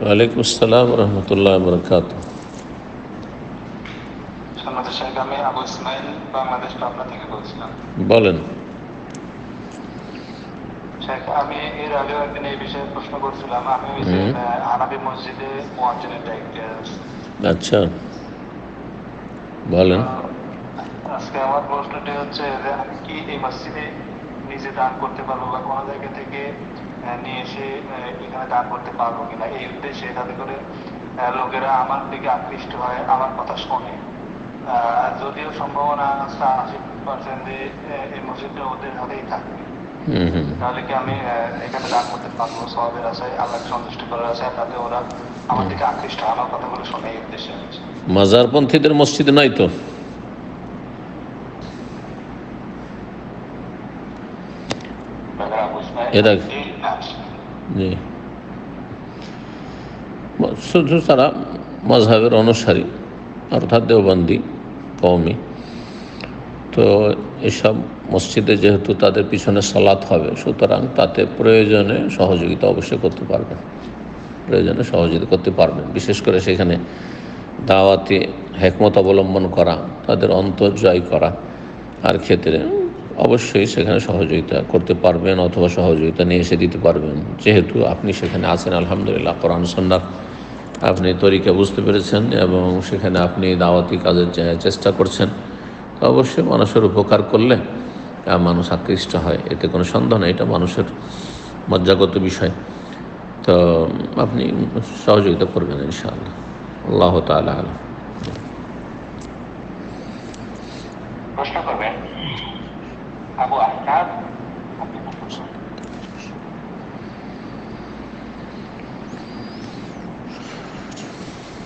ওয়ালাইকুম আসসালাম রহমতুল্লাহ বরকাত বলেন আমি এর আগেও একদিন এই বিষয়ে প্রশ্ন করছিলাম আমি হানাবি মসজিদে মুয়াজ্জিনের দায়িত্বে। আচ্ছা বলেন আজকে আমার প্রশ্নটি হচ্ছে যে আমি কি এই মসজিদে নিজে দান করতে পারব বা কোনো জায়গা থেকে নিয়ে এসে এখানে দান করতে পারব কিনা। এই উদ্দেশ্যে যাতে করে লোকেরা আমার দিকে আকৃষ্ট হয় আমার কথা শোনে। যদিও সম্ভাবনা আছে আশি পার্সেন্ট যে এই মসজিদটা ওদের হাতেই থাকবে। তাহলে কি আমি এখানে দান করতে পারব? সবের আল্লাহকে সন্তুষ্ট করার তাতে ওরা আমার দিকে আকৃষ্ট আমার কথাগুলো শোনে এই উদ্দেশ্যে মাজারপন্থীদের মসজিদ নাই তো? এরা জি। শুধু তারা মজহাবের অনুসারী, অর্থাৎ দেওবন্দি, কওমি। তো এসব মসজিদে যেহেতু তাদের পিছনে সালাত হবে, সুতরাং তাতে প্রয়োজনে সহযোগিতা অবশ্যই করতে পারবেন। প্রয়োজনে সহযোগিতা করতে পারবেন। বিশেষ করে সেখানে দাওয়াতে হেকমত অবলম্বন করা, তাদের অন্তর জয় করা, আর ক্ষেত্রে অবশ্যই সেখানে সহযোগিতা করতে পারবেন অথবা সহযোগিতা নিয়ে এসে দিতে পারবেন। যেহেতু আপনি সেখানে আছেন, আলহামদুলিল্লাহ, কোরআন সন্ন্যার আপনি তরিকা বুঝতে পেরেছেন এবং সেখানে আপনি দাওয়াতি কাজের চেষ্টা করছেন, তো অবশ্যই মানুষের উপকার করলে মানুষ আকৃষ্ট হয়। এতে কোনো সন্দেহ নেই, এটা মানুষের মজ্জাগত বিষয়। তো আপনি সহযোগিতা করবেন, ইনশাআল্লাহ। আল্লাহ তালা প্রশ্ন করবেন আবু আহনাদ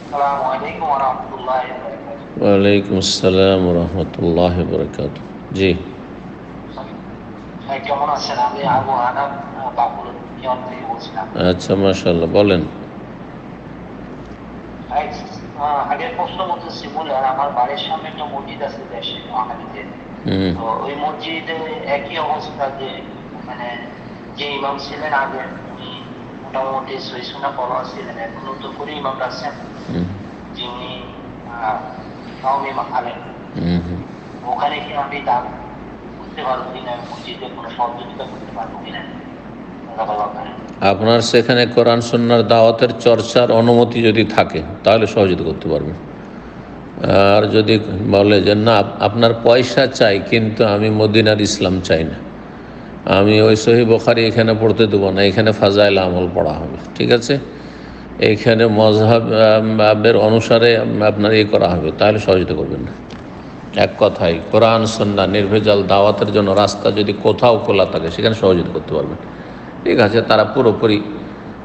আসসালামু আলাইকুম ওয়া রাহমাতুল্লাহি ওয়া বারাকাতুহু ওয়ালাইকুম আসসালাম রহমতুল্লাহ বরকাত জি ভাই কেমন আছেন আমি আবু আনাম বাবুল নিয়ম থেকে বলছিলাম আচ্ছা মাশাল্লাহ বলেন ভাই আহ, আগের প্রশ্ন বলতেছি মূল আমার বাড়ির সামনে একটা মসজিদ আছে দেশে মহানীতে হুম তো ওই মসজিদে একই অবস্থা যে মানে যে ইমাম ছিলেন আগে উনি মোটামুটি ছিলেন এখন নতুন করে ইমাম আছেন যিনি। ওখানে কি আমি দান করতে পারব কিনা মসজিদে কোনো সহযোগিতা করতে পারব কিনা। আপনার সেখানে কোরআন সন্ন্যার দাওয়াতের চর্চার অনুমতি যদি থাকে তাহলে সহযোগিতা করতে পারবেন। আর যদি বলে যে, না, আপনার পয়সা চাই, কিন্তু আমি মদিনার ইসলাম চাই না। আমি ওই সহি বখারি এখানে পড়তে দেবো না, এখানে ফাজাইল আমল পড়া হবে। ঠিক আছে? এইখানে মজহাবের অনুসারে আপনার ইয়ে করা হবে, তাহলে সহযোগিতা করবেন না। এক কথায়, কোরআন সন্না নির্ভেজাল দাওয়াতের জন্য রাস্তা যদি কোথাও খোলা থাকে, সেখানে সহযোগিতা করতে পারবেন। ঠিক আছে? তারা পুরোপুরি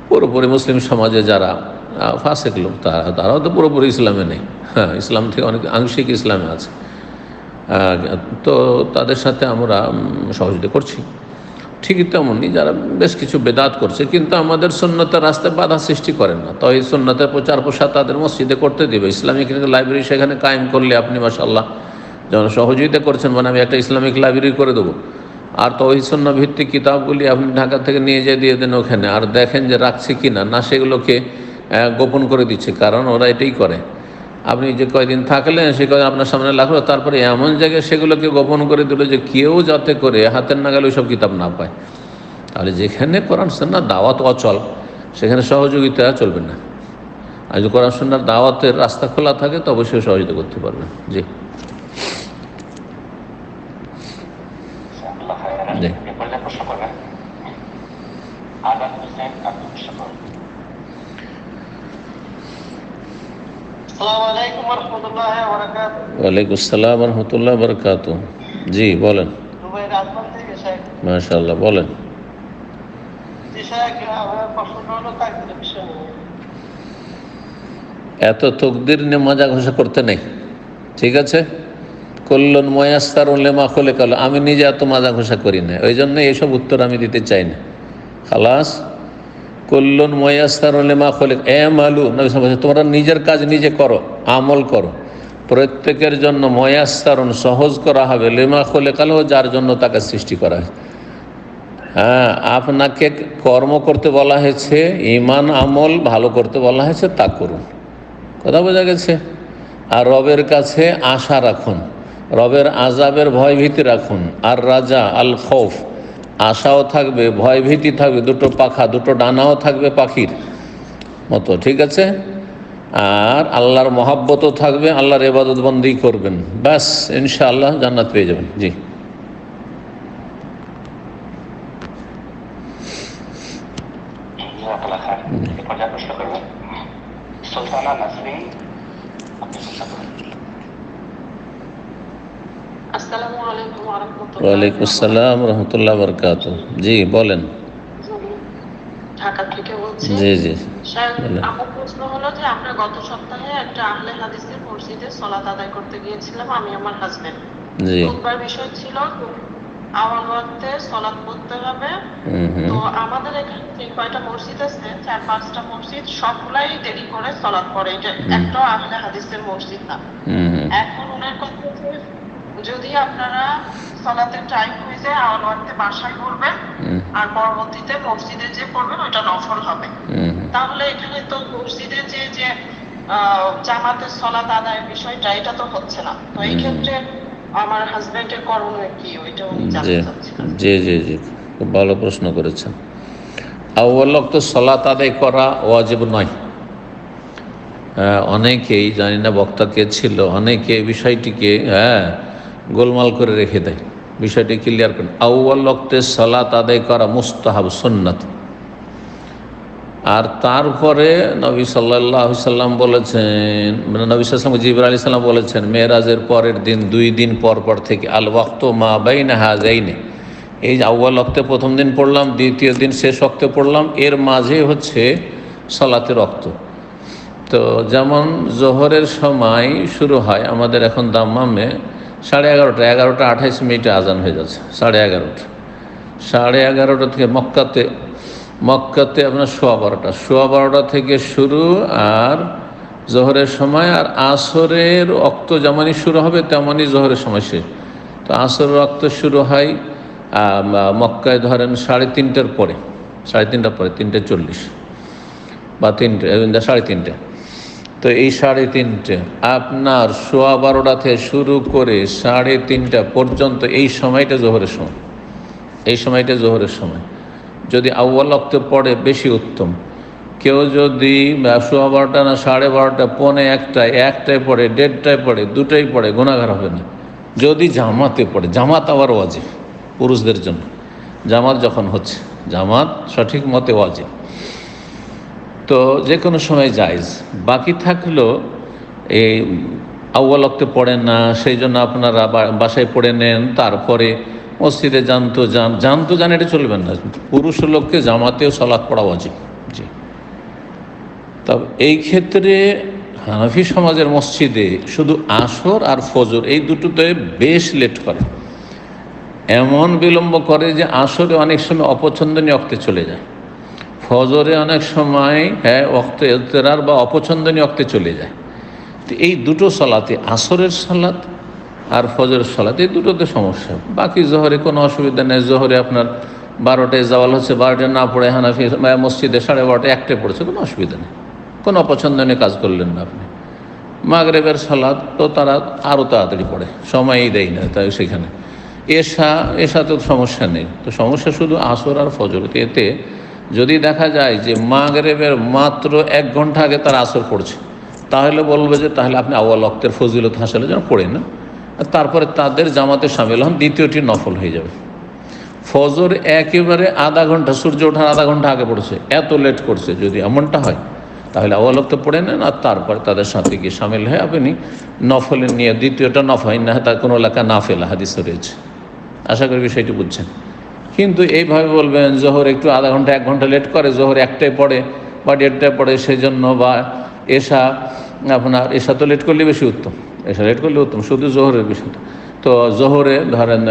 পুরোপুরি মুসলিম সমাজে যারা ফাসেক লোক তারা তারাও তো পুরোপুরি ইসলামে নেই। হ্যাঁ ইসলাম থেকে অনেক আংশিক ইসলামে আছে। তো তাদের সাথে আমরা সহযোগিতা করছি। ঠিকই তেমনই যারা বেশ কিছু বেদাত করছে, কিন্তু আমাদের সন্ন্যতের রাস্তায় বাধা সৃষ্টি করেন না। তো এই সন্ন্যতের প্রচার প্রসার তাদের মসজিদে করতে দেবে। ইসলামিক লাইব্রেরি সেখানে কায়েম করলে আপনি মাসাল্লাহ যেমন সহযোগিতা করছেন মানে আমি একটা ইসলামিক লাইব্রেরি করে দেবো। আর তো ওই সন্ন্য ভিত্তিক কিতাবগুলি আপনি ঢাকা থেকে নিয়ে যেয়ে দিয়ে দেন ওখানে। আর দেখেন যে রাখছে কি না সেগুলোকে গোপন করে দিচ্ছে, কারণ ওরা এটাই করে। আপনি যে কয়দিন থাকলেন, সে কয়দিন আপনার সামনে লাগল, তারপরে এমন জায়গায় সেগুলোকে গোপন করে দিল যে কেউ যাতে করে হাতের নাগালে ওই সব কিতাব না পায়। তাহলে যেখানে কোরআন সন্ন্যার দাওয়াত অচল, সেখানে সহযোগিতা চলবে না। আর যদি কোরআন সন্ন্যার দাওয়াতের রাস্তা খোলা থাকে, তো অবশ্যই সহযোগিতা করতে পারবেন। জি আল্লাহ খাইরান। জি। এরপরে যে প্রশ্ন করবেন আজাদ হোসেন আপনি প্রশ্ন করবেন আসসালামু আলাইকুম ওয়া রাহমাতুল্লাহি ওয়া বারাকাতুহু ওয়ালাইকুম আসসালাম রহমতুল্লাহ বরকাত জি বলেন। মাশাল্লাহ বলেন। এত তকদির নিয়ে মজা ঘোষা করতে নেই। ঠিক আছে? কল্যাণ ময়াস্তার লেমা খোলে কালো আমি নিজে এত মাজা ঘোষা করি না। ওই জন্য এইসব উত্তর আমি দিতে চাই না। খালাস কল্যাণ ময়াস্তার লেমা খোলে এ মালু নবী তোমরা নিজের কাজ নিজে করো, আমল করো। প্রত্যেকের জন্য ময়াস্তারণ সহজ করা হবে, লেমা খোলে কালো যার জন্য তাকে সৃষ্টি করা হয়েছে হ্যাঁ আপনাকে কর্ম করতে বলা হয়েছে ইমান আমল ভালো করতে বলা হয়েছে, তা করুন। কথা বোঝা গেছে? আর রবের কাছে আশা রাখুন, রবের আজাবের ভয় ভীতি রাখুন। আর রাজা আল খৌফ আশাও থাকবে ভয় ভীতি থাকবে, দুটো পাখা, দুটো ডানাও থাকবে পাখির মতো, ঠিক আছে? আর আল্লাহর মহাব্বতও থাকবে, আল্লাহর এবাদত বন্দি করবেন। ব্যাস, ইনশাআল্লাহ জান্নাত পেয়ে যাবেন, জি। করবেন। সুলতানা নাসরিন আপনি প্রশ্ন করুন আসসালামু আলাইকুম ওয়া রাহমাতুল্লাহি ওয়ালাইকুম আসসালাম রহমতুল্লাহ বরকাত জি বলেন। ঢাকা থেকে বলছি। জি জি। আমার প্রশ্ন হলো যে আমরা গত সপ্তাহে একটা আহলে হাদিসের মসজিদে সলাত আদায় করতে গিয়েছিলাম আমি আমার হাজবেন্ড জি। খুববার বিষয় ছিল আমার ওয়াক্তে সলাত পড়তে হবে। হুম হুম। তো আমাদের এখানে যে কয়টা মসজিদ আছে চার পাঁচটা মসজিদ সবগুলাই দেরি করে সলাৎ পড়ে। এটা একটাও আহলে হাদিসের মসজিদ না। এখন ওনার কথা যদি আপনারা সলাতের টাইম হয়ে যায় আমার ওয়াক্তে বাসায় করবেন আর পরবর্তীতে মসজিদে যে পড়বেন ওটা নফল হবে। তাহলে এখানে তো মসজিদে যে যে জামাতের সলাত আদায়ের বিষয়টা এটা তো হচ্ছে না। তো এই ক্ষেত্রে আমার হাজবেন্ডের করণীয় কি ওইটা উনি জানতে চাচ্ছিলেন। জি জি জি। খুব ভালো প্রশ্ন করেছেন। আউ্বালক তো সলাত আদায় করা ওয়াজিব নয়। হ্যাঁ, অনেকেই জানি না বক্তা কে ছিল অনেকে বিষয়টিকে হ্যাঁ গোলমাল করে রেখে দেয়। বিষয়টি ক্লিয়ার করেন। আউ্বাল লক্তে সলাত আদায় করা মুস্তাহাব, সুন্নাত। আর তারপরে নবী সাল্লাহ সাল্লাম বলেছেন মানে নবী সাল্লাম জিবর আলী সাল্লাম বলেছেন, মেয়েরাজের পরের দিন, দুই দিন পর পর থেকে, আল ওয়াক্ত মা বাইনা হাজাইনে। এই আউ্বাল অক্তে প্রথম দিন পড়লাম, দ্বিতীয় দিন শেষ অক্তে পড়লাম, এর মাঝে হচ্ছে সলাতের রক্ত তো যেমন জোহরের সময় শুরু হয়, আমাদের এখন দাম্মামে সাড়ে এগারোটা এগারোটা আঠাইশ মিনিটে আজান হয়ে যাচ্ছে, সাড়ে এগারোটা। সাড়ে এগারোটা থেকে মক্কাতে মক্কাতে আপনার সোয়া বারোটা সোয়া বারোটা থেকে শুরু আর জোহরের সময় আর আসরের অক্ত যেমনই শুরু হবে তেমনই জোহরের সময় শেষ। তো আসরের রক্ত শুরু হয় মক্কায় ধরেন সাড়ে তিনটের পরে, সাড়ে তিনটার পরে, তিনটে চল্লিশ বা তিনটে, সাড়ে তিনটে। তো এই সাড়ে তিনটে। আপনার সোয়া বারোটা থেকে শুরু করে সাড়ে তিনটা পর্যন্ত এই সময়টা জোহরের সময়। এই সময়টা জোহরের সময়। যদি আউ্বাল অক্তে পড়ে, বেশি উত্তম। কেউ যদি সোয়া বারোটা না সাড়ে বারোটা, পৌনে একটায় একটায় পড়ে, দেড়টায় পড়ে দুটাই পড়ে গুণাগার হবে না। যদি জামাতে পড়ে, জামাত আবার ওয়াজে পুরুষদের জন্য। জামাত যখন হচ্ছে, জামাত সঠিক মতে ওয়াজিব। তো যে কোনো সময় জায়জ। বাকি থাকল এই আউ্বাল অক্তে পড়েন না, সেই জন্য আপনারা বাসায় পড়ে নেন, তারপরে মসজিদে জানতো যান। জানতো জান এটা চলবেন না। পুরুষ লোককে জামাতেও সলাৎ পড়া উচিত জি। তবে এই ক্ষেত্রে হানাফি সমাজের মসজিদে শুধু আসর আর ফজর, এই দুটোতে বেশ লেট করে। এমন বিলম্ব করে যে আসরে অনেক সময় অপছন্দনীয় অক্তে চলে যায়। ফজরে অনেক সময় হ্যাঁ অক্তে এতেরার বা অপছন্দনীয় অক্তে চলে যায়। তো এই দুটো সলাতে, আসরের সালাত আর ফজরের সালাত, এই দুটোতে সমস্যা। বাকি জহরে কোনো অসুবিধা নেই। জহরে আপনার বারোটায় জাওয়াল হচ্ছে বারোটায় না পড়ে হানাফি মসজিদে সাড়ে বারোটায় একটায় পড়েছে, কোনো অসুবিধা নেই। কোনো অপছন্দনীয় কাজ করলেন না আপনি। মাগরেবের সালাদ তো তারা আরও তাড়াতাড়ি পড়ে, সময়ই দেয় না তাই সেখানে। এশা এশা তো সমস্যা নেই। তো সমস্যা শুধু আসর আর ফজর এতে যদি দেখা যায় যে মাগরেবের মাত্র এক ঘণ্টা আগে তার আসর পড়ছে, তাহলে বলবে যে তাহলে আপনি আওয়াল অক্তের ফজিলত হাসলে যেন পড়ে না। তারপরে তাদের জামাতে সামিল হন, দ্বিতীয়টি নফল হয়ে যাবে। ফজর একেবারে আধা ঘণ্টা, সূর্য ওঠার আধা ঘণ্টা আগে পড়ছে, এত লেট করছে, যদি এমনটা হয়, তাহলে আওয়ালক তো পড়ে নেন আর তারপরে তাদের সাথে গিয়ে সামিল হয়ে আপনি নফলে নিয়ে, দ্বিতীয়টা নফাই না তার কোনো এলাকা না ফেলা হাদিস রয়েছে। আশা করি বিষয়টি বুঝছেন। কিন্তু এইভাবে বলবেন জোহর একটু আধা ঘণ্টা এক ঘণ্টা লেট করে জোহর একটায় পড়ে বা দেড়টায় পড়ে সেই জন্য বা এসা আপনার এসা তো লেট করলে বেশি উত্তম। এসা লেট করলে উত্তম শুধু জোহরের বিষয়টা। তো জোহরে ধরেন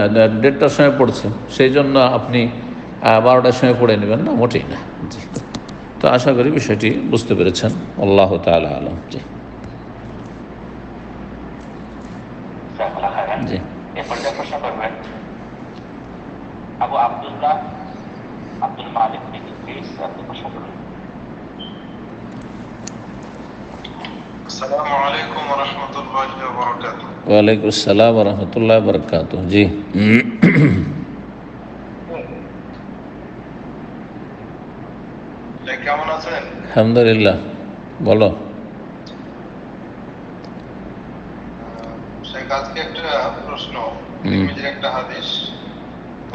দেড়টার সময় পড়ছে সেই জন্য আপনি বারোটার সময় পড়ে নেবেন না মোটেই না। তো আশা করি বিষয়টি বুঝতে পেরেছেন। আল্লাহ তালা আলম। জি। জি এ পর্যায়ে প্রশ্ন করবেন আবু আব্দুল্লাহ আসসালামু আলাইকুম রহমতুল্লাহ বরকাত ওয়ালাইকুম আসসালাম রহমতুল্লাহ বরকাত জি কেমন আছেন? আলহামদুলিল্লাহ। বলো। শেখ আজকে একটা প্রশ্ন। একটা হাদিস।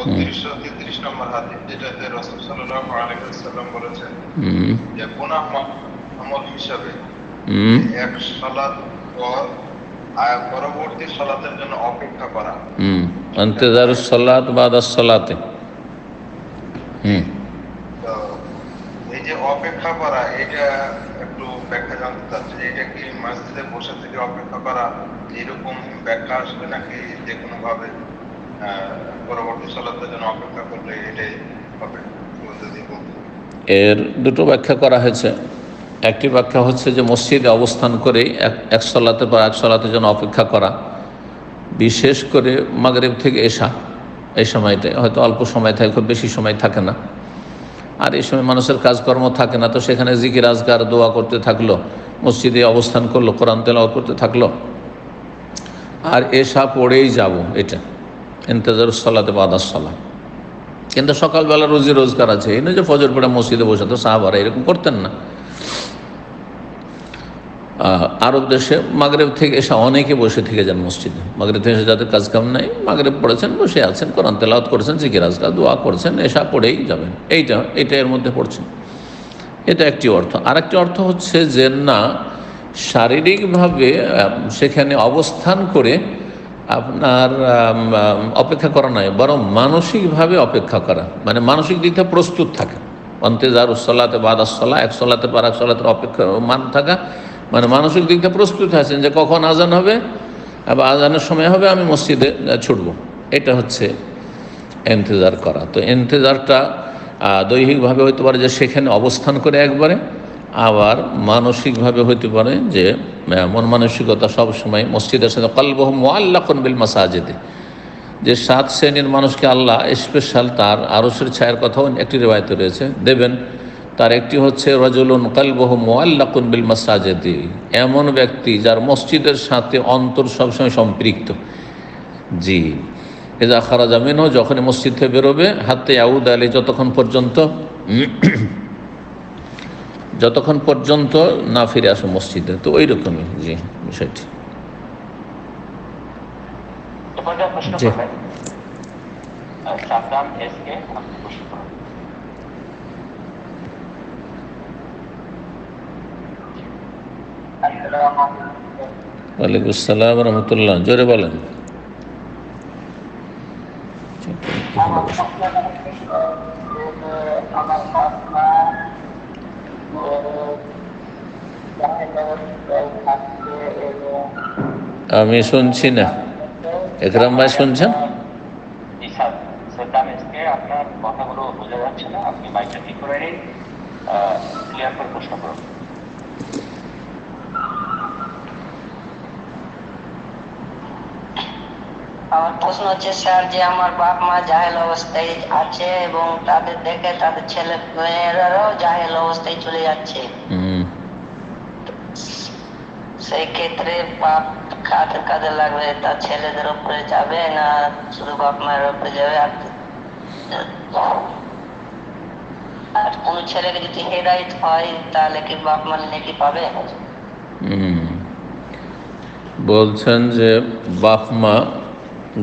বত্রিশশো তেত্রিশ নম্বর হাদিস যেটাতে রসুল সাল্লাহ আলাইসাল্লাম বলেছেন যে গুনাহ আমল হিসাবে এক সালাত পর পরবর্তী সালাতের জন্য অপেক্ষা করা। হুম। সালাত বাদ সালাতে। হুম। তো এই যে অপেক্ষা করা এটা একটু ব্যাখ্যা জানতে চাচ্ছি এটা কি মসজিদে বসে থেকে অপেক্ষা করা এরকম ব্যাখ্যা আসবে নাকি যে কোনো ভাবে এর দুটো ব্যাখ্যা করা হয়েছে। একটি ব্যাখ্যা হচ্ছে যে মসজিদে অবস্থান করে এক সলাতের পর এক সলাতের জন্য অপেক্ষা করা, বিশেষ করে মাগরেব থেকে এসা এই সময়তে হয়তো অল্প সময় থাকে, খুব বেশি সময় থাকে না। আর এই সময় মানুষের কাজকর্ম থাকে না, তো সেখানে জিকির আজগার দোয়া করতে থাকল, মসজিদে অবস্থান করল, কোরআন তেলাওয়াত করতে থাকল। আর এসা পড়েই যাব এটা। ইন্তজার সলাতে বাদাস সলা কিন্তু সকালবেলা রোজি রোজগার আছে। এই নয় যে ফজর পড়ে মসজিদে বসে তো সাহাবারা এরকম করতেন না। আরব দেশে মাগরেব থেকে এসে অনেকে বসে থেকে যান মসজিদে। মাগরেব থেকে এসে যাদের কাজ কাম নাই, মাগরেব পড়েছেন, বসে আছেন, কোরআন তেলাওয়াত করেছেন, জিকির আজকাল দোয়া করছেন এসা পড়েই যাবেন। এইটা এটা এর মধ্যে পড়ছেন এটা একটি অর্থ। আর একটি অর্থ হচ্ছে যে, না, শারীরিকভাবে সেখানে অবস্থান করে আপনার অপেক্ষা করা নয়, বরং মানসিকভাবে অপেক্ষা করা। মানে মানসিক দিক থেকে প্রস্তুত থাকা। অন্তেজার উসলাতে বাদাসলা এক সলাতে পার এক সলাতের অপেক্ষা মান থাকা। মানে মানসিক দিক থেকে প্রস্তুত আছেন যে কখন আজান হবে বা আজানের সময় হবে, আমি মসজিদে ছুটবো। এটা হচ্ছে এন্তেজার করা। তো এন্তেজারটা দৈহিকভাবে হতে পারে যে সেখানে অবস্থান করে একবারে আবার মানসিকভাবে হতে পারে যে মন মানসিকতা সবসময় মসজিদের সাথে কলবহ মোয়াল্লাখন বিল মাসাজেদে। যে সাত শ্রেণির মানুষকে আল্লাহ স্পেশাল তার আরসের ছায়ের কথাও একটি রেবায়ত রয়েছে, দেবেন। তার একটি হচ্ছে, রজুলুন কালবহ মোয়াল্লাকুন বিল মাসাজেদি। এমন ব্যক্তি যার মসজিদের সাথে অন্তর সবসময় সম্পৃক্ত। জি। এজা খারাজা মিনহ যখন মসজিদ থেকে বেরোবে, হাতে আউদ আলী যতক্ষণ পর্যন্ত যতক্ষণ পর্যন্ত না ফিরে আসে মসজিদে তো ওই রকমই জি। বিষয়টি জি। ওয়ালাইকুম আসসালাম রহমতুল্লাহ। জোরে বলেন। আমি শুনছি না। একরাম ভাই শুনছেন? জি স্যার সাদ্দাম এস কে আপনার কথাগুলো বোঝা যাচ্ছে না। আপনি মাইকটা ঠিক করে নিন ক্লিয়ার করে প্রশ্ন করুন। আমার প্রশ্ন হচ্ছে স্যার যে আমার বাপ মা জাহেল অবস্থায় আছে এবং তাদের দেখে তাদের ছেলে মেয়েরাও জাহেল অবস্থায় চলে যাচ্ছে। হুম। সেই ক্ষেত্রে বাপ কাদের কাজে লাগবে তার ছেলেদের উপরে যাবে না শুধু বাপ মায়ের উপরে যাবে? আর কোন ছেলেকে যদি হেদায়ত হয়, তাহলে কি বাপ মা নাকি পাবে। বলছেন যে বাপ মা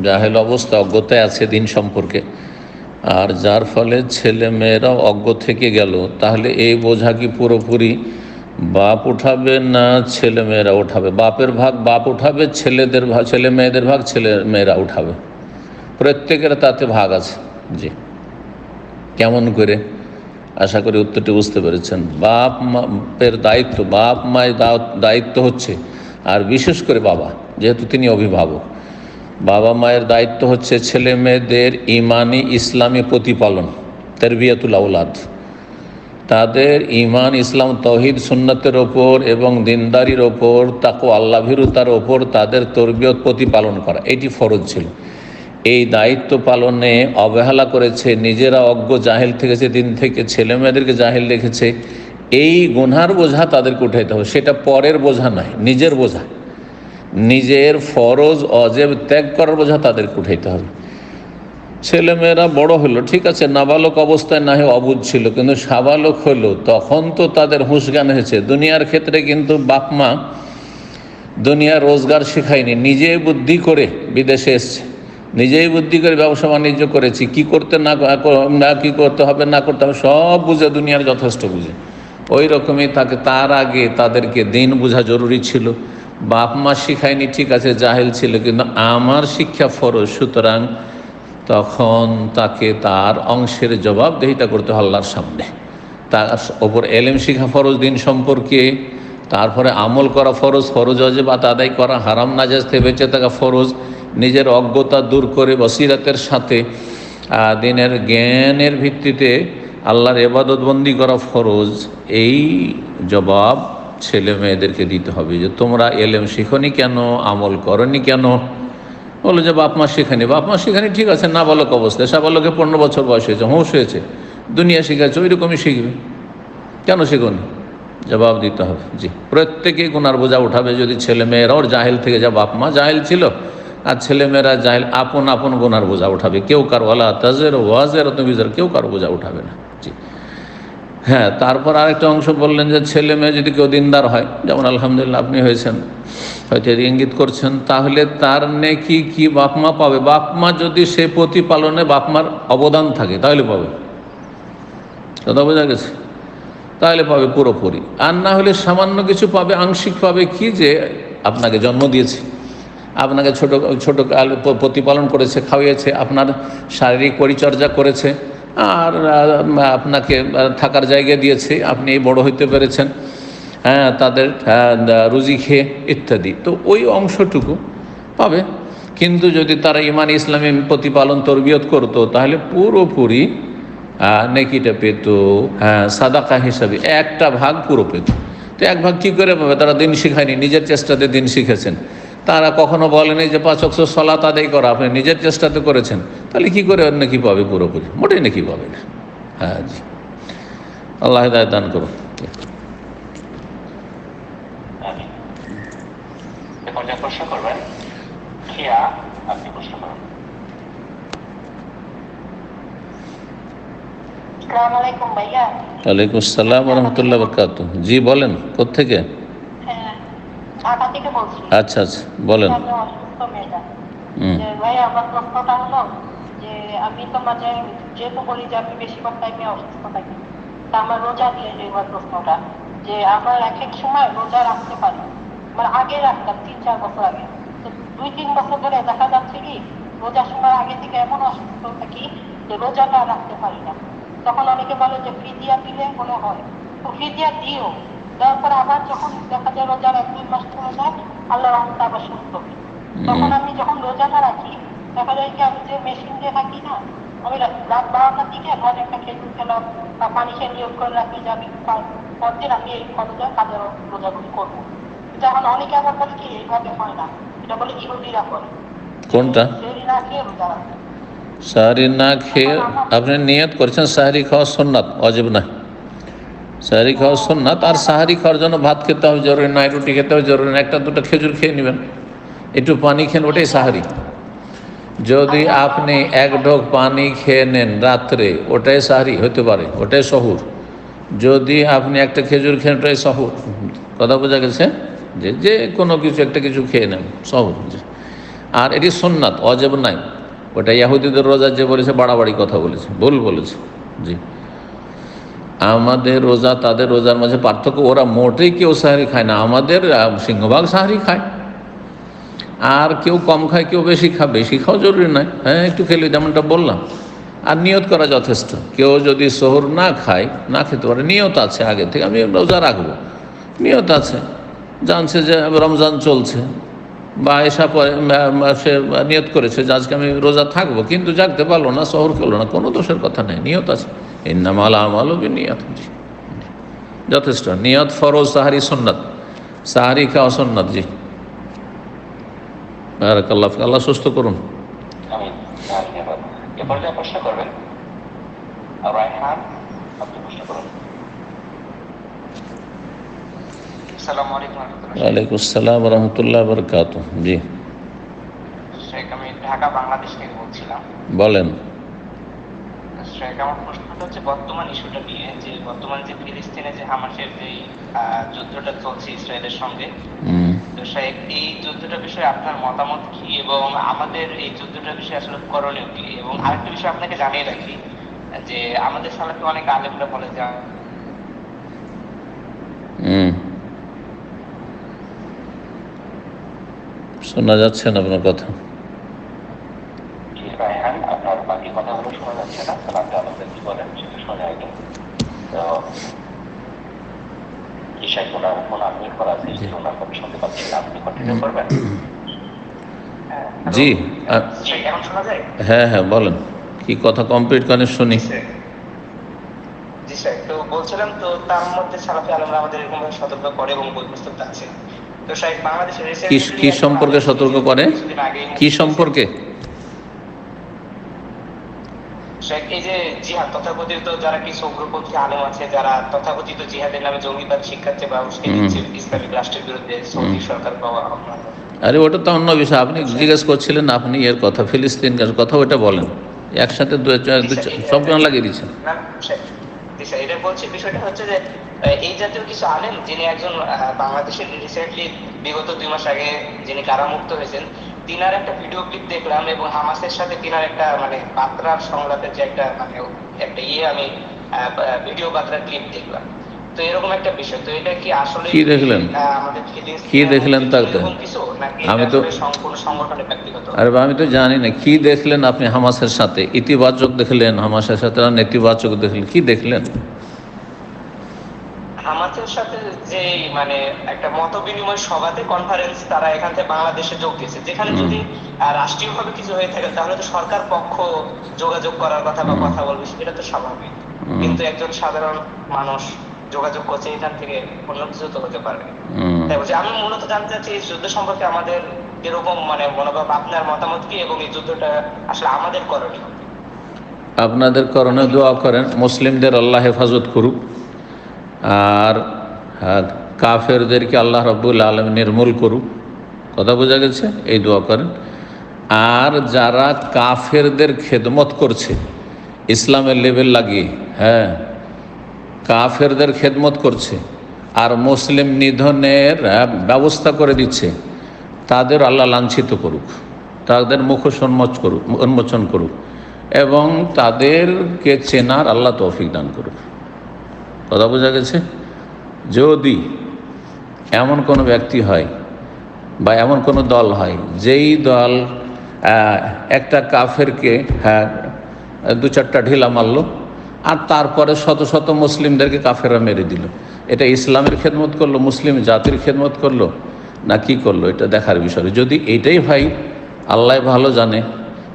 জাহেল অবস্থা অজ্ঞতায় আছে দিন সম্পর্কে। আর যার ফলে ছেলে মেয়েরাও অজ্ঞ থেকে গেল। তাহলে এই বোঝা কি পুরোপুরি বাপ উঠাবে না ছেলে মেয়েরা উঠাবে। বাপের ভাগ বাপ উঠাবে, ছেলেদের ভাগ ছেলে মেয়েদের ভাগ ছেলে মেয়েরা উঠাবে। প্রত্যেকের তাতে ভাগ আছে। জি। কেমন করে? আশা করি উত্তরটি বুঝতে পেরেছেন। বাপ মাপের দায়িত্ব, বাপ মায়ের দায়িত্ব হচ্ছে, আর বিশেষ করে বাবা, যেহেতু তিনি অভিভাবক। বাবা মায়ের দায়িত্ব হচ্ছে ছেলে মেয়েদের ইমানি ইসলামী প্রতিপালন, তেরবিয়াতুল আউলাদ তাদের ইমান ইসলাম, তহিদ, সুন্নতের ওপর এবং দিনদারির ওপর তাকো আল্লাহ ভীরুতার ওপর তাদের তরবিয়ত প্রতিপালন করা। এটি ফরজ ছিল। এই দায়িত্ব পালনে অবহেলা করেছে, নিজেরা অজ্ঞ জাহেল থেকেছে, দিন থেকে ছেলে মেয়েদেরকে জাহেল রেখেছে। এই গুনহার বোঝা তাদেরকে উঠাইতে হবে। সেটা পরের বোঝা নয়, নিজের বোঝা। নিজের ফরজ, অজেব ত্যাগ করার বোঝা তাদেরকে উঠাইতে হবে। ছেলেমেয়েরা বড় হলো, ঠিক আছে, নাবালক অবস্থায় না হয় অবুধ ছিল, কিন্তু সাবালক হলো, তখন তো তাদের হুঁশ জ্ঞান হয়েছে। দুনিয়ার ক্ষেত্রে কিন্তু বাপ মা দুনিয়ার রোজগার শেখায়নি নিজে বুদ্ধি করে বিদেশে এসছে। নিজেই বুদ্ধি করে ব্যবসা বাণিজ্য করেছি, কি করতে না না কি করতে হবে, না করতে হবে, সব বুঝে, দুনিয়ার যথেষ্ট বুঝে। ওই রকমই তাকে, তার আগে তাদেরকে দিন বোঝা জরুরি ছিল। বাপ মা শিখায়নি, ঠিক আছে, জাহেল ছিল, কিন্তু আমার শিক্ষা ফরজ, সুতরাং তখন তাকে তার অংশের জবাবদেহিতা করতে হয় আল্লাহর সামনে। তার ওপর এলেম শিখা ফরজ, দিন সম্পর্কে। তারপরে আমল করা ফরজ ফরজ অজেবাত আদায় করা, হারাম নাজাজ থেকে বেঁচে থাকা ফরজ, নিজের অজ্ঞতা দূর করে বসিরাতের সাথে দিনের জ্ঞানের ভিত্তিতে আল্লাহর এবাদতবন্দি করা ফরজ, এই জবাব ছেলে মেয়েদেরকে দিতে হবে যে, তোমরা এলেম শিখনি কেন? আমল করনি কেন? বলল যে বাপ মা শেখানি বাপ মা শেখানি ঠিক আছে না বালক অবস্থায়। সাবালকে পনেরো বছর বয়স হয়েছে, হোঁশ হয়েছে। দুনিয়া শিখাচ্ছে ওই রকমই শিখবে। কেন শেখনি? জবাব দিতে হবে। জি, প্রত্যেকেই গুনার বোঝা উঠাবে যদি ছেলে মেয়েরা ওর জাহেল থেকে যা বাপ মা জাহেল ছিল, আর ছেলে মেয়েরা জাহেল, আপন আপন গুনার বোঝা উঠাবে। কেউ কার ওয়ালা তাজের ওয়াজের তুমিজের কেউ কার বোঝা উঠাবে না। জি। হ্যাঁ তারপর আরেকটা অংশ বললেন যে ছেলে মেয়ে যদি কেউ দিনদার হয়, যেমন আলহামদুলিল্লাহ আপনি হয়েছেন, হয়তো ইঙ্গিত করছেন, তাহলে তার নেকি কি বাপ মা পাবে? বাপমা যদি সে প্রতিপালনে বাপমার অবদান থাকে, তাহলে পাবে। কথা বোঝা গেছে? তাহলে পাবে পুরোপুরি। আর না হলে সামান্য কিছু পাবে, আংশিক পাবে কি যে আপনাকে জন্ম দিয়েছে, আপনাকে ছোট ছোট প্রতিপালন করেছে, খাওয়িয়েছে, আপনার শারীরিক পরিচর্যা করেছে আর আপনাকে থাকার জায়গা দিয়েছে, আপনি বড় হইতে পেরেছেন হ্যাঁ তাদের রুজি খেয়ে ইত্যাদি। তো ওই অংশটুকু পাবে। কিন্তু যদি তারা ইমান ইসলামী প্রতিপালন, তরবিয়ত করতো, তাহলে পুরোপুরি নেকিটা পেত হ্যাঁ সাদাকা হিসাবে। একটা ভাগ পুরো পেত। তো এক ভাগ কী করে পাবে? তারা দিন শিখায়নি, নিজের চেষ্টাতে দিন শিখেছেন। তারা কখনো বলেনি যে পাঁচ অক্ষ সলাত আদায় করা আপনি নিজের চেষ্টাতে করেছেন। তাহলে কি করে আর নাকি পাবে পুরোপুরি? মোটেই নাকি পাবে না। হ্যাঁ জি। আল্লাহ হিদায়ত দান করুন। প্রশ্ন করবেন খিয়া আপনি প্রশ্ন করুন। আলাইকুম ভাইয়া। ওয়ালাইকুম আসসালাম রহমতুল্লাহ বরকাত জি বলেন কোথেকে থেকে আচ্ছা আচ্ছা বলেন। ভাইয়া আমার প্রশ্নটা হলো যে আমি তো মাঝে যেহেতু বলি যে আমি বেশিরভাগ টাইমে অসুস্থ থাকি তা আমার রোজা দিয়ে এবার প্রশ্নটা যে আমার এক এক সময় রোজা রাখতে পারি। মানে আগে রাখতাম তিন চার বছর আগে। তো দুই তিন বছর ধরে দেখা যাচ্ছে কি রোজার সময় আগে থেকে এমন অসুস্থ থাকি যে রোজাটা রাখতে পারি না। তখন অনেকে বলে যে ফিদিয়া দিলে মনে হয়। তো ফিদিয়া দিও। দেওয়ার পর আবার যখন দেখা যায় রোজার এক দুই মাস চলে যায় আল্লাহ রহমতে আবার সুস্থ হই তখন আমি যখন রোজাটা রাখি দেখা যায় কি আমি যে মেশিন দিয়ে থাকি না আমি রাত বারোটার দিকে ঘরে একটা খেজুর খেলাম বা পানি খেয়ে নিয়োগ করে রাখি যে আমি পরদিন আমি এই খরচা কাজের রোজাগুলি করব। কিন্তু এখন অনেকে আবার বলে কি এইভাবে হয় না এটা বলে ইহুদিরা করে। কোনটা? না খেয়ে রোজা রাখে। সাহারি না খেয়ে আপনি নিয়ত করছেন সাহারি খাওয়া সোননাথ অজীব না। সাহারি খাওয়া সোননাথ আর সাহারি খাওয়ার জন্য ভাত খেতে হবে জরুরি, নয় রুটি খেতে হবে জরুরি না, একটা দুটো খেজুর খেয়ে নেবেন। একটু পানি খেন ওটাই সাহারি। যদি আপনি এক ঢোক পানি খেয়ে নেন রাত্রে, ওটাই সাহারি হতে পারে, ওটাই সহুর যদি আপনি একটা খেজুর খেয়ে ওটাই সহুর কথা বোঝা গেছে? যে যে কোনো কিছু, একটা কিছু খেয়ে নেন সহুর জি। আর এটি সোননাথ অজেব নাই। ওটা ইয়াহুদিদের রোজা যে বলেছে, বাড়াবাড়ি কথা বলেছে, ভুল বলেছে। জি। আমাদের রোজা, তাদের রোজার মাঝে পার্থক্য, ওরা মোটেই কেউ সাহারি খায় না। আমাদের সিংহভাগ সাহারি খায়। আর কেউ কম খায়, কেউ বেশি খায়। বেশি খাওয়া জরুরি নয়। হ্যাঁ একটু খেলে যেমনটা বললাম। আর নিয়ত করা যথেষ্ট। কেউ যদি শহর না খায়, না খেতে পারে, নিয়ত আছে আগে থেকে। আমি রোজা রাখব। নিয়ত আছে। জানছে যে রমজান চলছে। বা এসা পরে সে নিয়ত করেছে যে আজকে আমি রোজা থাকব, কিন্তু জাগতে পারল না শহর করল না, কোনো দোষের কথা নেই, নিয়ত আছে। ইন্নামাল আমালও বি নিয়ত যথেষ্ট, নিয়ত ফরজ, সাহারি সন্ন্যত সাহারি খাওয়া সন্ন্যত জি। ফিক। আল্লাহ সুস্থ করুন। প্রশ্ন করবেন আপনি প্রশ্ন করুন আসসালামু আলাইকুম রহমতুল্লাহ ওয়ালাইকুম আসসালাম রহমতুল্লাহ বরকাত জি। শেখ আমি ঢাকা বাংলাদেশ থেকে বলছিলাম। বলেন। শেখ আমার প্রশ্নটা হচ্ছে বর্তমান ইস্যুটা নিয়ে যে বর্তমান যে ফিলিস্তিনে যে হামাসের যে যুদ্ধটা চলছে ইসরায়েলের সঙ্গে তো শেখ এই যুদ্ধটা বিষয়ে আপনার মতামত কি? এবং আমাদের এই যুদ্ধটা বিষয়ে আসলে করণীয় কি? এবং আরেকটা বিষয় আপনাকে জানিয়ে রাখি যে আমাদের সালাতে অনেক আলেমরা বলে যে হুম। শোনা যাচ্ছে না আপনার কথা জি, রায়হান আপনার বাকি কথাগুলো শোনা যাচ্ছে না তাহলে আপনি আমাদের কি বলেন সেটা শোনা যায়নি তো ঈশাই ওনার ফোন আনমিউট করা আছে এই ওনার কথা শুনতে পাচ্ছি না আপনি কন্টিনিউ করবেন? হ্যাঁ, জি শোনা হ্যাঁ হ্যাঁ বলেন। কি কথা কমপ্লিট করেন শুনি। জি স্যার। তো বলছিলাম তো তার মধ্যে সালাফি আলমরা আমাদের এরকম ভাবে সতর্ক করে এবং বই পুস্তক আছে। কি সম্পর্কে সতর্ক করে? কি সম্পর্কে? এই যে জিহাদ তথাকথিত যারা কিছু উগ্রপন্থী আলেম আছে যারা তথাকথিত জিহাদের নামে জঙ্গিবাদ শিক্ষার্থী বা উস্কে দিচ্ছে ইসলামিক রাষ্ট্রের বিরুদ্ধে সৌদি সরকার পাওয়া আরে ওটা তো অন্য বিষয়। আপনি জিজ্ঞেস করছিলেন আপনি এর কথা ফিলিস্তিন কথা ওটা বলেন। একসাথে দু সব লাগিয়ে দিচ্ছেন। স্যার, এটা বলছি বিষয়টা হচ্ছে যে এই জাতীয় কিছু আলেম যিনি একজন বাংলাদেশের রিসেন্টলি বিগত দুই মাস আগে যিনি কারামুক্ত হয়েছেন তিনার একটা ভিডিও ক্লিপ দেখলাম এবং হামাসের সাথে তিনার একটা মানে বার্তা সংলাপের যে একটা মানে একটা ইয়ে আমি ভিডিও বার্তার ক্লিপ দেখলাম। তো এরকম একটা বিষয়। তো এটা কি আসলে কি দেখলেন? কি দেখলেন তা আমি তো- আরে আমি তো জানি না কি দেখলেন আপনি হামাসের সাথে? ইতিবাচক দেখলেন হামাসের সাথে নেতিবাচক দেখলেন? কি দেখলেন? হামাসের সাথে যে মানে একটা মত বিনিময় সভাতে কনফারেন্স তারা এখান থেকে বাংলাদেশে যোগ দিয়েছে। যেখানে। যদি রাষ্ট্রীয় ভাবে কিছু হয়ে থাকে তাহলে তো সরকার পক্ষ যোগাযোগ করার কথা বা কথা বলবে সেটা তো স্বাভাবিক। কিন্তু একজন সাধারণ মানুষ যোগাযোগ করছে এখান থেকে অন্য কিছু তো হতে পারে। তাই বলছি আমি মূলত জানতে চাচ্ছি এই যুদ্ধ সম্পর্কে আমাদের এরকম মানে মনোভাব আপনার মতামত কি এবং এই যুদ্ধটা আসলে আমাদের করণীয়? আপনাদের করণে দোয়া করেন মুসলিমদের আল্লাহ হেফাজত করুক। আর কাফেরদেরকে আল্লাহ রব্বুল আলম নির্মূল করুক। কথা বোঝা গেছে? এই দোয়া করেন। আর যারা কাফেরদের খেদমত করছে ইসলামের লেভেল লাগিয়ে হ্যাঁ কাফেরদের খেদমত করছে আর মুসলিম নিধনের ব্যবস্থা করে দিচ্ছে, তাদের আল্লাহ লাঞ্ছিত করুক, তাদের মুখ সন্মোচ করুক, উন্মোচন করুক, এবং তাদেরকে চেনার আল্লাহ তৌফিক দান করুক। কথা বোঝা গেছে? যদি এমন কোনো ব্যক্তি হয় বা এমন কোনো দল হয়, যেই দল একটা কাফেরকে হ্যাঁ দু চারটা ঢিলা মারলো আর তারপরে শত শত মুসলিমদেরকে কাফেরা মেরে দিল। এটা ইসলামের খেদমত করল, মুসলিম জাতির খেদমত করল, না কি করল? এটা দেখার বিষয়। যদি এটাই ভাই আল্লাহ ভালো জানে,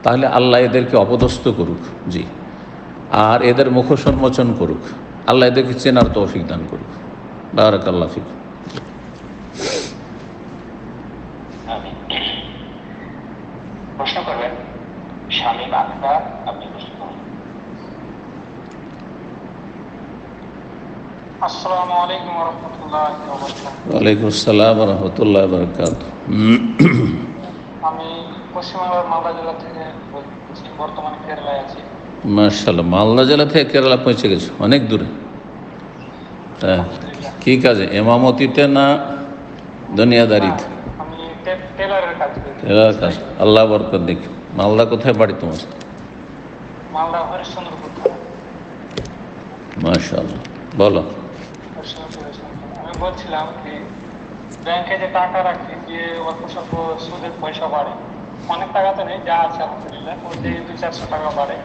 তাহলে আল্লাহ এদেরকে অপদস্থ করুক, জি। আর এদের মুখ সম্মোচন করুক। আল্লাহ এদেরকে চেনার তৌফিক দান করুক। বারাক আল্লাহ ফিক প্রশ্ন করবেন, শামীম আখতার আপনি প্রশ্ন করুন আসসালামু আলাইকুম রহমতুল্লাহ ওয়ালাইকুম আসসালাম রহমতুল্লাহ বরকাত আমি পশ্চিমবঙ্গের মালদা জেলা থেকে বর্তমানে কেরালায় আছি। মার্শাল্লাহ মালদা জেলা থেকে কেরালা পৌঁছে গেছে অনেক দূরে। হ্যাঁ কি কাজে এমামতিতে না দুনিয়াদারিতে? টেলার কাজ আল্লাহ বরকত দেখি মালদা কোথায় বাড়ি তোমার? মালদা হরিশ্চন্দ্রপুর মার্শাল্লাহ বলো। বলছিলাম কি, ব্যাংকে যে টাকা রাখি যে অল্প স্বল্প সুদের পয়সা বাড়ে। অনেক টাকা তো নেই, যা আছে আলহামদুলিল্লাহ ওতে দু চারশো টাকা বাড়ে।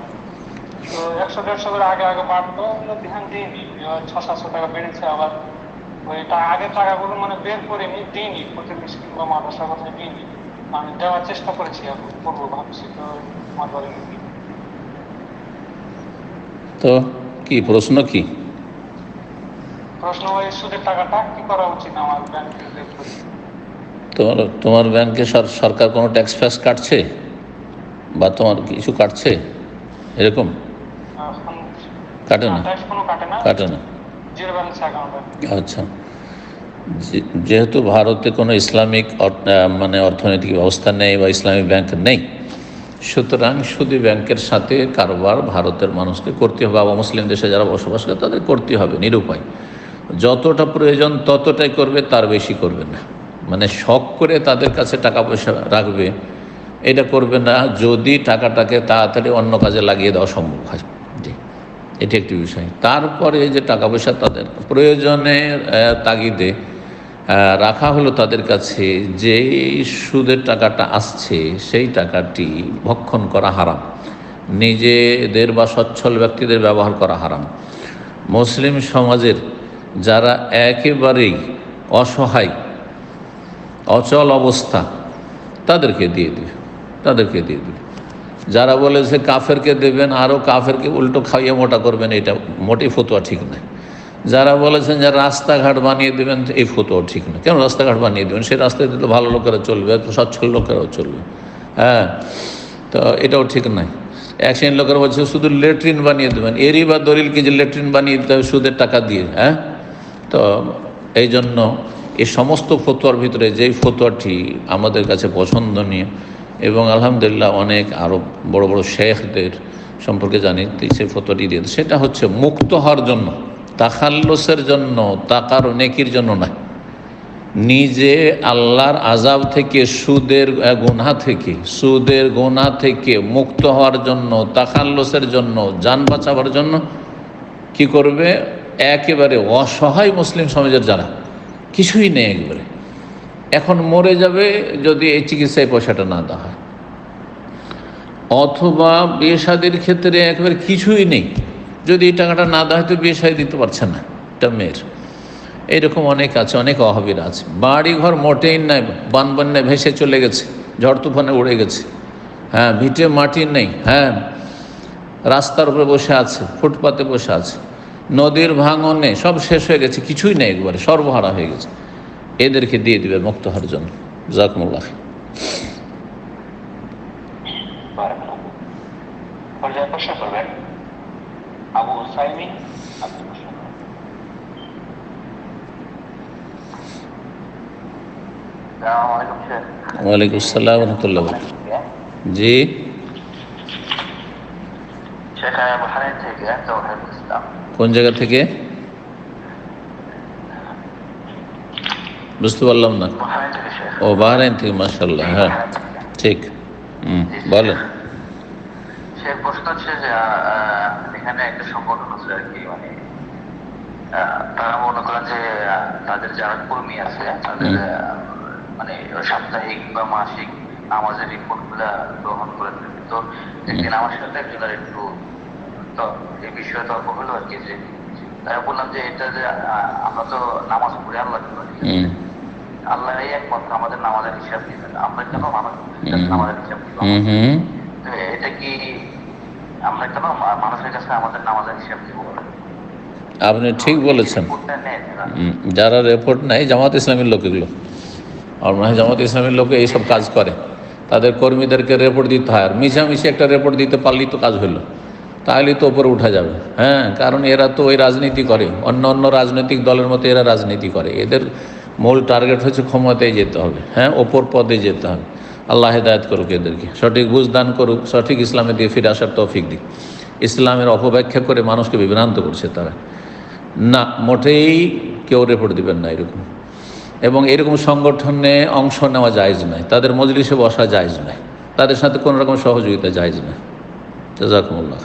তো একশো, দেড়শো করে আগে আগে বাড়তো ওগুলো ধ্যান দিইনি। ছ, সাতশো টাকা বেড়েছে, আবার ওইটা আগের টাকাগুলো মানে বের করে নি দিইনি, প্রতিদিন কিংবা মাদ্রাসা কথা দিইনি। আমি দেওয়ার চেষ্টা করেছি করব ভাবছি, তো আমার তো কি, প্রশ্ন কি? প্রশ্ন ওই সুদের টাকাটা কি করা উচিত আমার তোমার তোমার ব্যাংকে সরকার কোনো ট্যাক্স ফ্যাক্স কাটছে? বা তোমার কিছু কাটছে? এরকম? কাটে না? কাটে না? আচ্ছা। যেহেতু ভারতে কোনো ইসলামিক মানে অর্থনৈতিক ব্যবস্থা নেই বা ইসলামিক ব্যাংক নেই সুতরাং সুদী ব্যাংকের সাথে কারবার ভারতের মানুষকে করতে হবে বা মুসলিম দেশে যারা বসবাস করে তাদের করতে হবে নিরুপায়। যতটা প্রয়োজন ততটাই করবে তার বেশি করবে না। মানে শখ করে তাদের কাছে টাকা পয়সা রাখবে এটা করবে না যদি টাকাটাকে তাড়াতাড়ি অন্য কাজে লাগিয়ে দেওয়া সম্ভব হয়। জি এটি একটি বিষয়। তারপরে যে টাকা পয়সা তাদের প্রয়োজনের আহ, তাগিদে রাখা হলো তাদের কাছে যেই সুদের টাকাটা আসছে সেই টাকাটি ভক্ষণ করা হারাম। নিজেদের বা সচ্ছল ব্যক্তিদের ব্যবহার করা হারাম। মুসলিম সমাজের যারা একেবারেই অসহায়, অচল অবস্থা, তাদেরকে দিয়ে দিবে, তাদেরকে দিয়ে দিবে। যারা বলেছে কাফেরকে দেবেন আরও কাফেরকে উল্টো খাইয়ে মোটা করবেন, এটা মোটেই ফতোয়া ঠিক নয়। যারা বলেছেন যে রাস্তাঘাট বানিয়ে দেবেন, এই ফতোয়া ঠিক না কেন রাস্তাঘাট বানিয়ে দেবেন? সেই রাস্তায় দিলে ভালো লোকেরা চলবে সচ্ছল লোকেরাও চলবে। হ্যাঁ তো এটাও ঠিক নয়। এক শ্রেণির লোকেরা বলছে, শুধু লেট্রিন বানিয়ে দেবেন। এরই বা দলিলকে যে লেট্রিন বানিয়ে দিতে হবে, সুদের টাকা দিয়ে হ্যাঁ? তো এই জন্য এই সমস্ত ফতোয়ার ভিতরে যেই ফতোয়াটি আমাদের কাছে পছন্দনীয় এবং আলহামদুলিল্লাহ অনেক আরও বড় বড় শেখদের সম্পর্কে জানি সেই ফতোয়াটি দিয়ে সেটা হচ্ছে মুক্ত হওয়ার জন্য, তাখাল্লসের জন্য, তাকার নেকির জন্য নয়। নিজে আল্লাহর আজাব থেকে, সুদের গুনাহ থেকে, সুদের গোনা থেকে মুক্ত হওয়ার জন্য তাকাল্লসের জন্য, যান বাঁচাবার জন্য কি করবে? একেবারে অসহায় মুসলিম সমাজের যারা, কিছুই নেই একবারে। এখন মরে যাবে যদি এই চিকিৎসায় পয়সাটা না দেওয়া হয়। অথবা বিয়ে শাদির ক্ষেত্রে একেবারে কিছুই নেই। যদি এই টাকাটা না দেওয়া হয় তো বিয়ে শাদি দিতে পারছে না, এটা মেয়ের। এরকম অনেক আছে, অনেক অভাবীর আছে। বাড়ি ঘর মোটেই নাই বান বন্যায় ভেসে চলে গেছে, ঝড় তুফানে উড়ে গেছে। হ্যাঁ ভিটে মাটি নেই হ্যাঁ। রাস্তার উপরে বসে আছে, ফুটপাতে বসে আছে। নদীর ভাঙনে সব শেষ হয়ে গেছে কিছুই নেই একবারে সর্বহারা হয়ে গেছে। এদেরকে দিয়ে দিবে মুক্ত হওয়ার জন্য। জাকমুল্লাহ ওয়ালাইকুম আসসালাম রহমতুল্লাহ জি। থেকে ইসলাম কোন জায়গা থেকে? বুঝতে পারলাম না। ও বাহরাইন থেকে মাসাল্লাহ হ্যাঁ ঠিক হুম বলেন। সে প্রশ্ন হচ্ছে যে এখানে একটা সংগঠন আছে আর কি মানে তারা মনে করেন যে তাদের যারা কর্মী আছে তাদের মানে সাপ্তাহিক বা মাসিক নামাজের রিপোর্টগুলা গ্রহণ করে থাকে। তো একদিন আমার সাথে একজনের একটু এই বিষয়ে তর্ক হলো আর কি যে তারা বললাম যে এটা যে আমরা তো নামাজ পড়ে আল্লাহ আল্লাহ একমাত্র আমাদের নামাজের হিসাব দিবেন আমরা কেন মানুষ নামাজের হিসাব দিব এটা কি আমরা কেন মানুষের কাছে আমাদের নামাজের হিসাব দিব আপনি ঠিক বলেছেন। যারা রেপোর্ট নেয় জামাত ইসলামের লোক এগুলো। আর মনে হয় জামাত ইসলামের লোকে এইসব কাজ করে। তাদের কর্মীদেরকে রেপোর্ট দিতে হয়। আর মিশামিশি একটা রেপোর্ট দিতে পারলেই তো কাজ হলো। তাহলেই তো ওপরে উঠা যাবে। হ্যাঁ কারণ এরা তো ওই রাজনীতি করে। অন্য অন্য রাজনৈতিক দলের মতো এরা রাজনীতি করে। এদের মূল টার্গেট হচ্ছে ক্ষমতায় যেতে হবে। হ্যাঁ ওপর পদে যেতে হবে। আল্লাহ হেদায়ত করুক এদেরকে। সঠিক বুঝদান করুক, সঠিক ইসলামে দিয়ে ফিরে আসার তৌফিক দিক। ইসলামের অপব্যাখ্যা করে মানুষকে বিভ্রান্ত করছে তারা। না, মোটেই কেউ রেপোর্ট দিবেন না এরকম। এবং এরকম সংগঠনে অংশ নেওয়া জায়জ নয়। তাদের মজলিসে বসা জায়জ নয়। তাদের সাথে কোনো রকম সহযোগিতা জায়জ নয়। জাজাকুমুল্লাহ